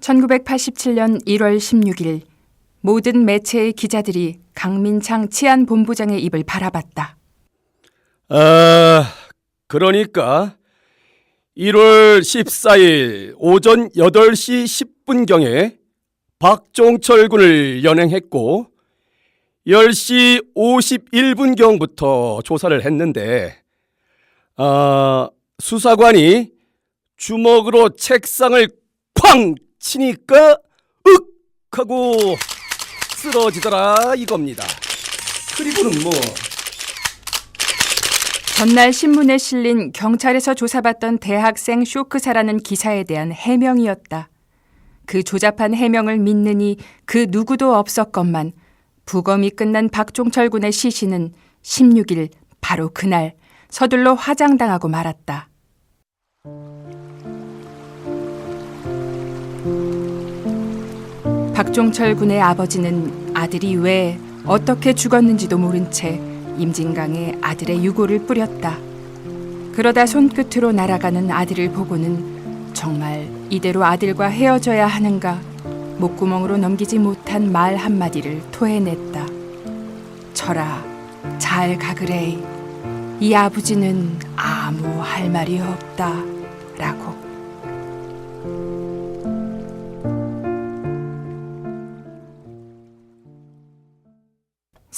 1987년 1월 16일 모든 매체의 기자들이 강민창 치안본부장의 입을 바라봤다. 아, 그러니까 1월 14일 오전 8시 10분경에 박종철 군을 연행했고 10시 51분경부터 조사를 했는데 아, 수사관이 주먹으로 책상을 쾅 치니까 윽 하고 쓰러지더라 이겁니다. 그리고는 뭐 전날 신문에 실린 경찰에서 조사받던 대학생 쇼크사라는 기사에 대한 해명이었다. 그 조잡한 해명을 믿느니 그 누구도 없었건만 부검이 끝난 박종철 군의 시신은 16일 바로 그날 서둘러 화장당하고 말았다. 박종철 군의 아버지는 아들이 왜 어떻게 죽었는지도 모른 채 임진강에 아들의 유골을 뿌렸다. 그러다 손끝으로 날아가는 아들을 보고는 정말 이대로 아들과 헤어져야 하는가 목구멍으로 넘기지 못한 말 한마디를 토해냈다. 철아, 잘 가그레이. 이 아버지는 아무 할 말이 없다. 라고.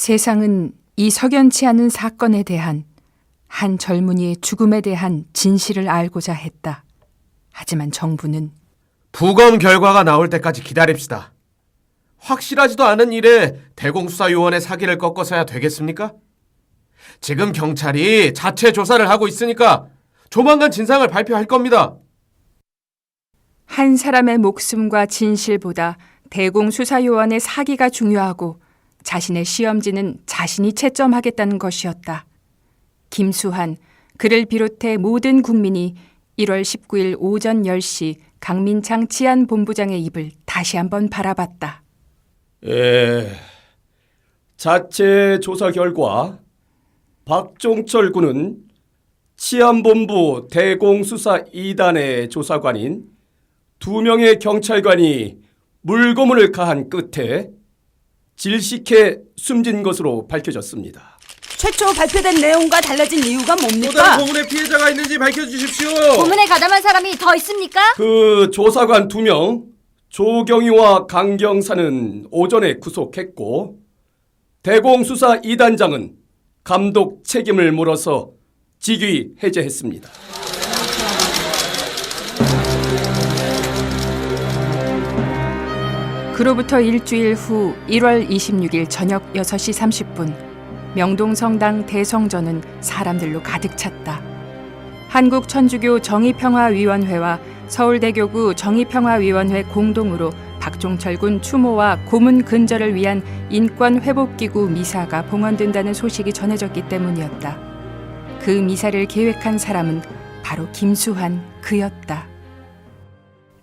세상은 이 석연치 않은 사건에 대한 한 젊은이의 죽음에 대한 진실을 알고자 했다. 하지만 정부는 부검 결과가 나올 때까지 기다립시다. 확실하지도 않은 일에 대공수사요원의 사기를 꺾어서야 되겠습니까? 지금 경찰이 자체 조사를 하고 있으니까 조만간 진상을 발표할 겁니다. 한 사람의 목숨과 진실보다 대공수사요원의 사기가 중요하고 자신의 시험지는 자신이 채점하겠다는 것이었다. 김수환, 그를 비롯해 모든 국민이 1월 19일 오전 10시 강민창 치안본부장의 입을 다시 한번 바라봤다. 예. 자체 조사 결과 박종철 군은 치안본부 대공수사 2단의 조사관인 두 명의 경찰관이 물고문을 가한 끝에 질식해 숨진 것으로 밝혀졌습니다. 최초 발표된 내용과 달라진 이유가 또 뭡니까? 다른 고문의 피해자가 있는지 밝혀주십시오. 고문에 가담한 사람이 더 있습니까? 그 조사관 두 명 조경희와 강경사는 오전에 구속했고 대공수사 2단장은 감독 책임을 물어서 직위 해제했습니다. 그로부터 일주일 후 1월 26일 저녁 6시 30분 명동성당 대성전은 사람들로 가득 찼다. 한국천주교 정의평화위원회와 서울대교구 정의평화위원회 공동으로 박종철 군 추모와 고문 근절을 위한 인권회복기구 미사가 봉헌된다는 소식이 전해졌기 때문이었다. 그 미사를 계획한 사람은 바로 김수환 그였다.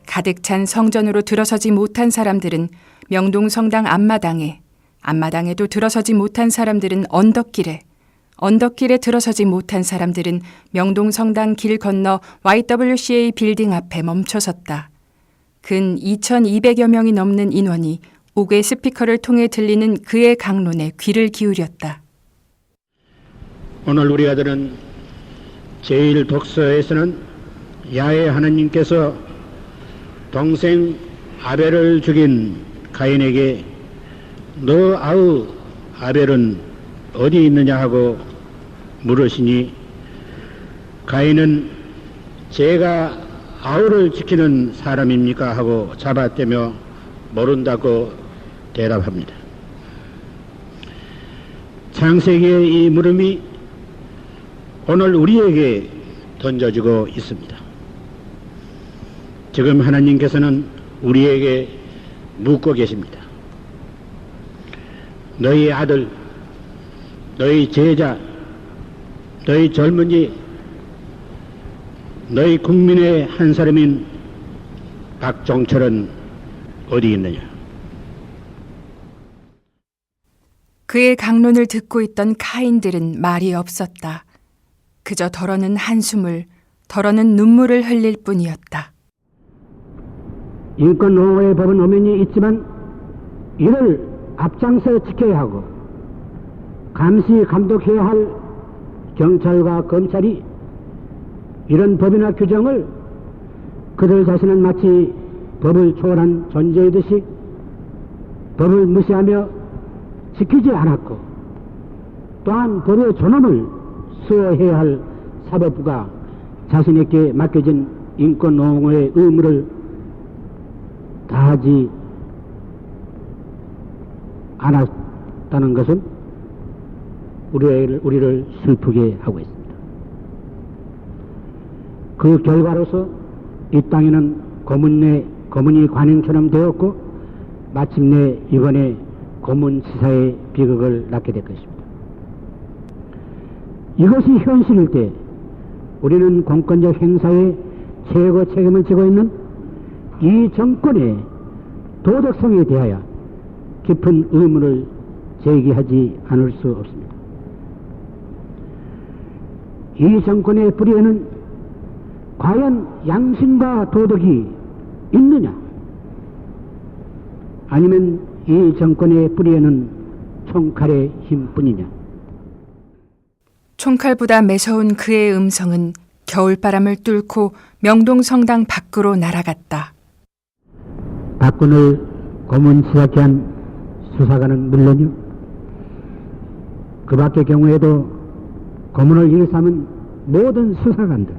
가득 찬 성전으로 들어서지 못한 사람들은 명동성당 앞마당에, 앞마당에도 들어서지 못한 사람들은 언덕길에, 언덕길에 들어서지 못한 사람들은 명동성당 길 건너 YWCA 빌딩 앞에 멈춰섰다. 근 2,200여 명이 넘는 인원이 옥외 스피커를 통해 들리는 그의 강론에 귀를 기울였다. 오늘 우리가 들은 제일 독서에서는 야훼 하나님께서 동생 아벨을 죽인 가인에게 너 아우 아벨은 어디 있느냐 하고 물으시니 가인은 제가 아우를 지키는 사람입니까 하고 잡아떼며 모른다고 대답합니다. 창세기의 이 물음이 오늘 우리에게 던져지고 있습니다. 지금 하나님께서는 우리에게 묻고 계십니다. 너희 아들, 너희 제자, 너희 젊은이, 너희 국민의 한 사람인 박종철은 어디 있느냐? 그의 강론을 듣고 있던 카인들은 말이 없었다. 그저 덜어는 한숨을, 덜어는 눈물을 흘릴 뿐이었다. 인권 옹호의 법은 엄연히 있지만 이를 앞장서 지켜야 하고 감시 감독해야 할 경찰과 검찰이 이런 법이나 규정을 그들 자신은 마치 법을 초월한 존재이듯이 법을 무시하며 지키지 않았고 또한 법의 존엄을 수호해야 할 사법부가 자신에게 맡겨진 인권 옹호의 의무를 다하지 않았다는 것은 우리를, 우리를 슬프게 하고 있습니다. 그 결과로서 이 땅에는 고문 내 고문이 관행처럼 되었고 마침내 이번에 고문치사의 비극을 낳게 될 것입니다. 이것이 현실일 때 우리는 공권력 행사에 최고 책임을 지고 있는 이 정권의 도덕성에 대하여 깊은 의문을 제기하지 않을 수 없습니다. 이 정권의 뿌리에는 과연 양심과 도덕이 있느냐? 아니면 이 정권의 뿌리에는 총칼의 힘뿐이냐? 총칼보다 매서운 그의 음성은 겨울바람을 뚫고 명동성당 밖으로 날아갔다. 박근을 고문 치닫게 한 수사관은 물론이요. 그 밖의 경우에도 고문을 일삼은 모든 수사관들.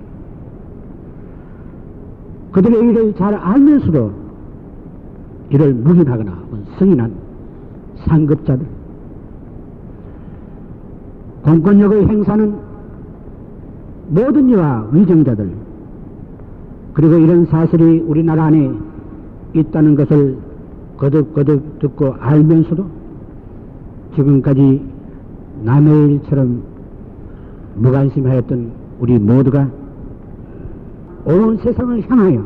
그들의 일을 잘 알면서도 이를 묵인하거나 승인한 상급자들. 공권력의 행사는 모든 이와 위정자들, 그리고 이런 사실이 우리나라 안에 있다는 것을 거듭거듭 듣고 알면서도 지금까지 남의 일처럼 무관심하였던 우리 모두가 온 세상을 향하여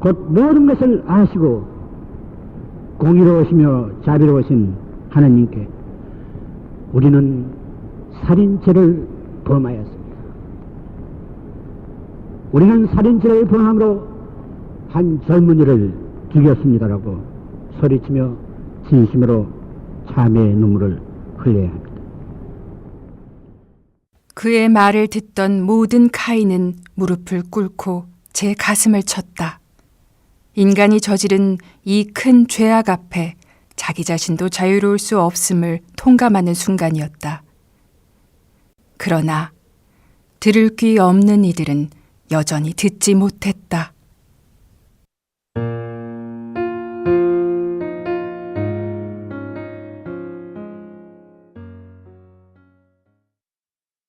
곧 모든 것을 아시고 공의로우시며 자비로우신 하나님께 우리는 살인죄를 범하였습니다. 우리는 살인죄를 범함으로 한 젊은이를 죽였습니다라고 소리치며 진심으로 참회의 눈물을 흘려야 합니다. 그의 말을 듣던 모든 카인은 무릎을 꿇고 제 가슴을 쳤다. 인간이 저지른 이 큰 죄악 앞에 자기 자신도 자유로울 수 없음을 통감하는 순간이었다. 그러나 들을 귀 없는 이들은 여전히 듣지 못했다.